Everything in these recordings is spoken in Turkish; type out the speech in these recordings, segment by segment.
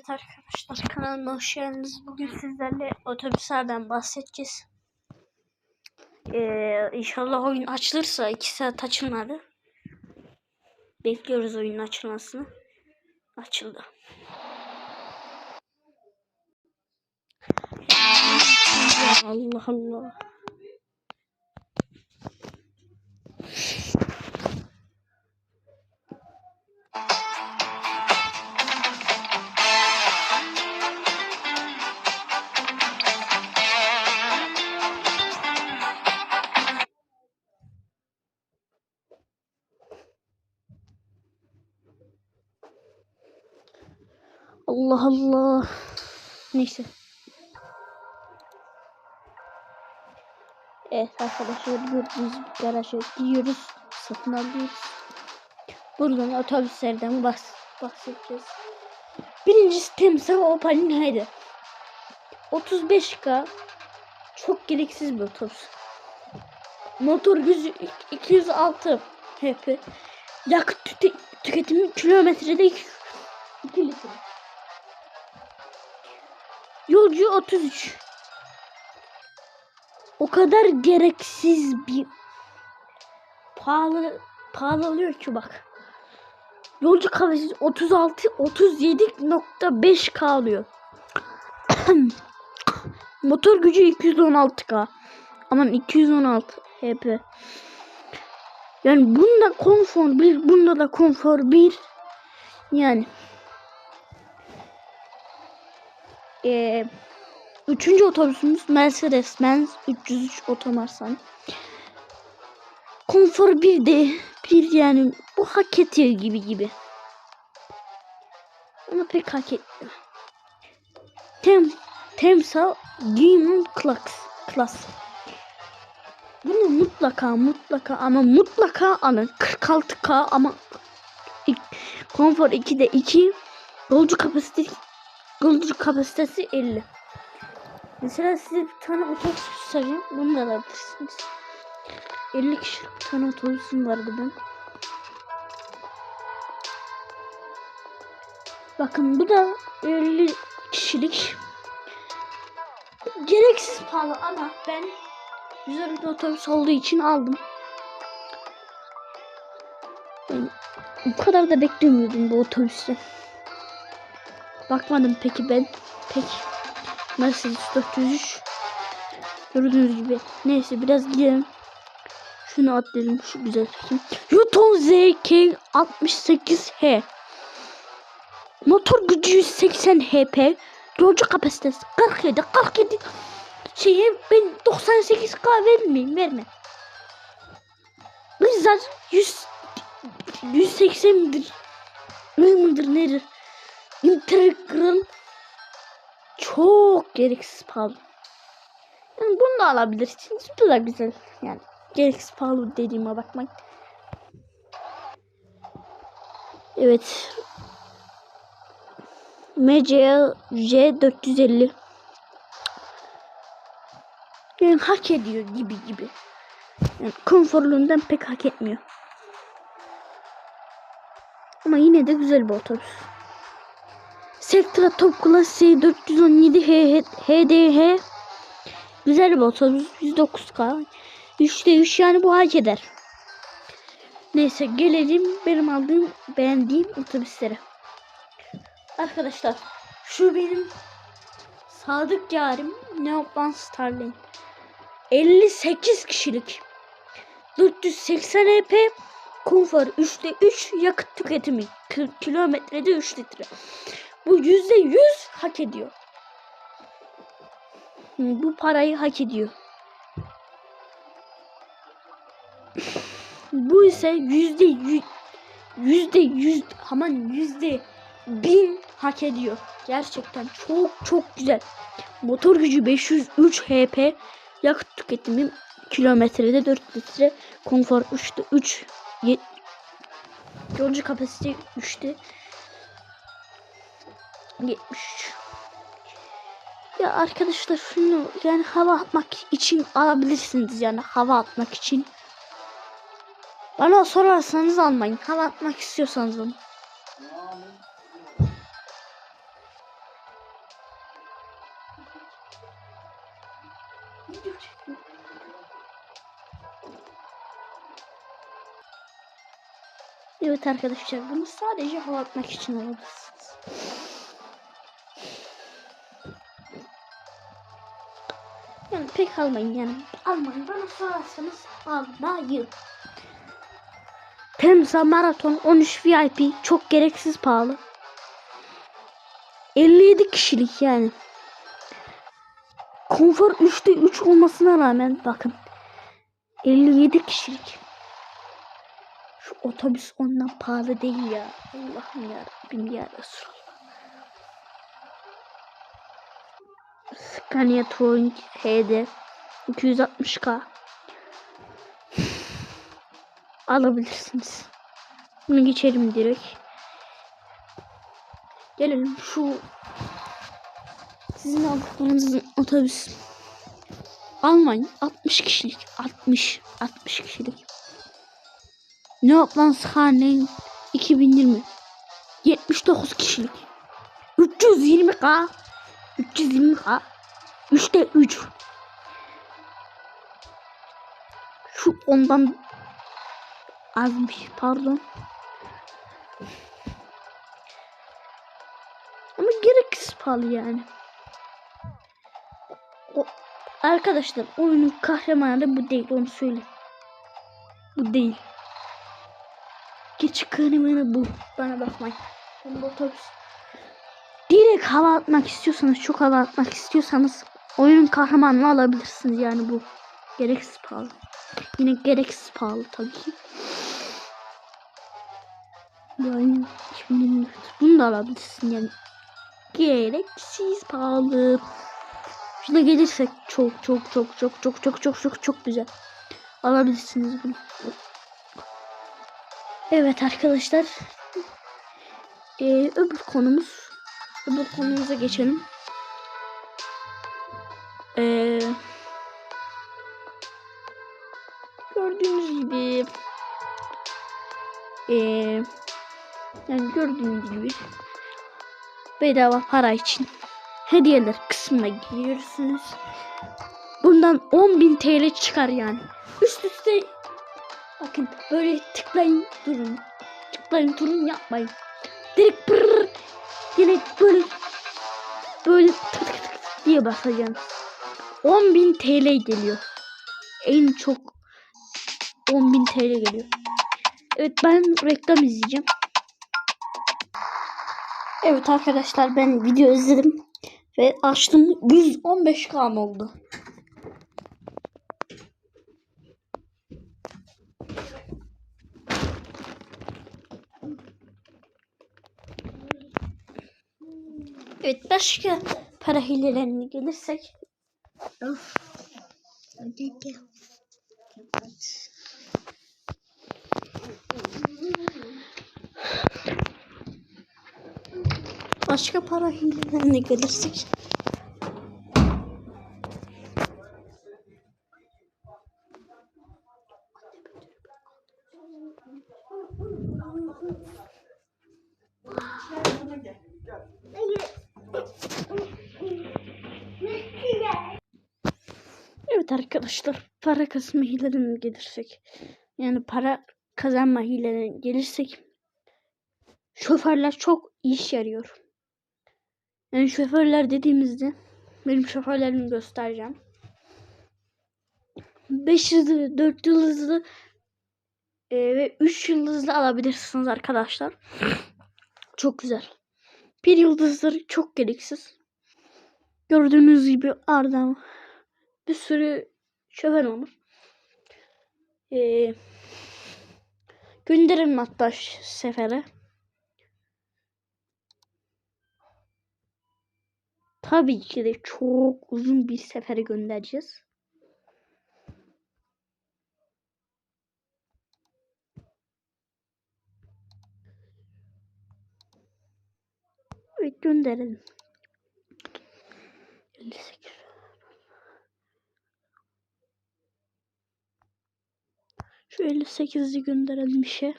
Evet arkadaşlar kanalıma hoş geldiniz. Bugün sizlerle otobüslerden bahsedeceğiz. Ee, inşallah oyun açılırsa 2 saat açılmadı. Bekliyoruz oyunun açılmasını. Açıldı. Allah Allah. Allah Allah. Neyse. Evet arkadaşlar gördüğünüz gibi garaja gidiyoruz. Satın alıyoruz. Buradan otobüslerden bahs bahsedeceğiz. Birincisi Temsa Opal'in haydi. 35K çok gereksiz bir otobüs. Motor gücü 206 HP. Yakıt tüte- tüketimi kilometrede 2 litre. Yolcu 33. O kadar gereksiz bir pahalı pahalı oluyor ki bak. Yolcu kapasitesi 36 37.5 K alıyor. Motor gücü 216K. Aman 216 HP. Yani bunda konfor bir, bunda da konfor bir. Yani Ee, üçüncü otobüsümüz Mercedes-Benz 303 Otomarsan. Konfor bir de bir yani bu hak ediyor gibi gibi. Ama pek hak etmiyor. Tem, Temsa Demon Class. Class. Bunu mutlaka mutlaka ama mutlaka alın. 46K ama konfor 2'de 2 yolcu kapasitesi Yolcu kapasitesi 50. Mesela size bir tane otobüs sarayım. Bunu da alabilirsiniz. 50 kişilik bir tane otobüsüm vardı ben. Bakın bu da 50 kişilik. Gereksiz pahalı ama ben güzel bir otobüs olduğu için aldım. Ben bu kadar da beklemiyordum bu otobüste. Bakmadım peki ben. Peki. Mercedes 403. Gördüğünüz gibi. Neyse biraz gidelim. Şunu atlayalım. Şu güzel tutayım. Yuton ZK 68H. Motor gücü 180 HP. Yolcu kapasitesi 47. 47 şeye ben 98K vermeyeyim. Verme. Bizler 100 180 midir? Ne midir nedir? Integral çok gereksiz pahalı. Yani bunu da alabilirsiniz. Bu da güzel. Yani gereksiz pahalı dediğime bakmayın. Evet. MCL J450 yani hak ediyor gibi gibi. Yani konforluğundan pek hak etmiyor. Ama yine de güzel bir otobüs. Sektra Top Class 417 HDH Güzel bir otobüs 109K 3'te 3 yani bu hak eder. Neyse gelelim benim aldığım beğendiğim otobüslere. Arkadaşlar şu benim sadık yarim Neopan Starlink 58 kişilik 480 EP konfor 3'te 3 yakıt tüketimi kilometrede 3 litre. Bu yüzde yüz hak ediyor. Bu parayı hak ediyor. Bu ise yüzde yüz yüzde yüz aman yüzde bin hak ediyor. Gerçekten çok çok güzel. Motor gücü 503 HP. Yakıt tüketimi kilometrede 4 litre. Konfor 3'te 3. Yolcu kapasite 3'te 73. Ya arkadaşlar şunu yani hava atmak için alabilirsiniz yani hava atmak için. Bana sorarsanız almayın. Hava atmak istiyorsanız onu. Evet arkadaşlar bunu sadece hava atmak için alabilirsiniz. Pek almayın yani. Almayın. Bana sorarsanız almayın. Temsa Maraton 13 VIP çok gereksiz pahalı. 57 kişilik yani. Konfor 3'te 3 olmasına rağmen bakın. 57 kişilik. Şu otobüs ondan pahalı değil ya. Allah'ım ya Rabbim ya Resulallah. Scania Touring HD 260k alabilirsiniz. Bunu geçelim direkt. Gelelim şu sizin aldıklarınızın otobüs. Almayın. 60 kişilik. 60 60 kişilik. Ne yap lan Scania 2020 79 kişilik. 320k 320k 3'te 3 şu ondan azmış pardon. Ama gereksiz pahalı yani. O, arkadaşlar oyunun kahramanı bu değil onu söyle bu değil. Geç kahramanı bu. Bana bakmayın. Ben direkt hava atmak istiyorsanız çok hava atmak istiyorsanız oyunun kahramanını alabilirsiniz yani bu. Gereksiz pahalı. Yine gereksiz pahalı tabii ki. Yani 2024 bunu da alabilirsin yani. Gereksiz pahalı. Şuna gelirsek çok çok çok çok çok çok çok çok çok güzel. Alabilirsiniz bunu. Evet arkadaşlar. Ee, öbür konumuz. Öbür konumuza geçelim ee, gördüğünüz gibi ee, yani gördüğünüz gibi bedava para için hediyeler kısmına giriyorsunuz. Bundan 10.000 TL çıkar yani. Üst üste bakın böyle tıklayın durun. Tıklayın durun yapmayın. Direkt pırr, direkt böyle böyle tık tık tık diye basacağım. 10.000 TL geliyor. En çok 10.000 TL geliyor. Evet ben reklam izleyeceğim. Evet arkadaşlar ben video izledim ve açtım 115k oldu. Evet başka para hilelerine gelirsek. Başka para hilelerine gelirsek. Thank you. Arkadaşlar para kazanma hilelerine gelirsek. Yani para kazanma hilelerine gelirsek. Şoförler çok iş yarıyor. Yani şoförler dediğimizde benim şoförlerimi göstereceğim. 5 yıldızlı, 4 yıldızlı e, ve 3 yıldızlı alabilirsiniz arkadaşlar. Çok güzel. Bir yıldızları çok gereksiz. Gördüğünüz gibi Arda bir sürü şoför olur. E, gönderelim hatta sefere. Tabii ki de çok uzun bir sefere göndereceğiz. Evet gönderelim. 58. Şu 58'i gönderelim işe.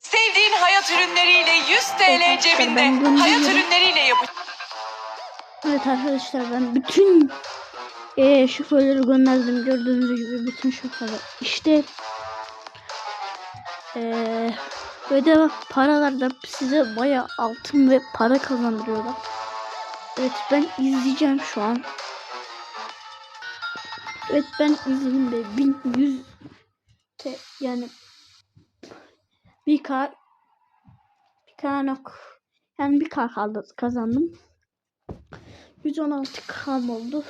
Sevdiğin hayat ürünleriyle 100 TL Evet, cebinde. Hayat ürünleriyle yapı. Evet arkadaşlar ben bütün eee şoförleri gönderdim gördüğünüz gibi bütün şoförler. İşte eee ödeme paralarda size baya altın ve para kazandırıyorlar. Evet ben izleyeceğim şu an. Evet ben izleyeyim de 1100 te, yani bir k bir k nok yani bir k kaldı kazandım. 116 kam oldu.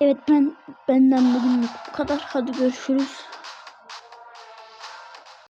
Evet ben benden bugünlük bu kadar. Hadi görüşürüz.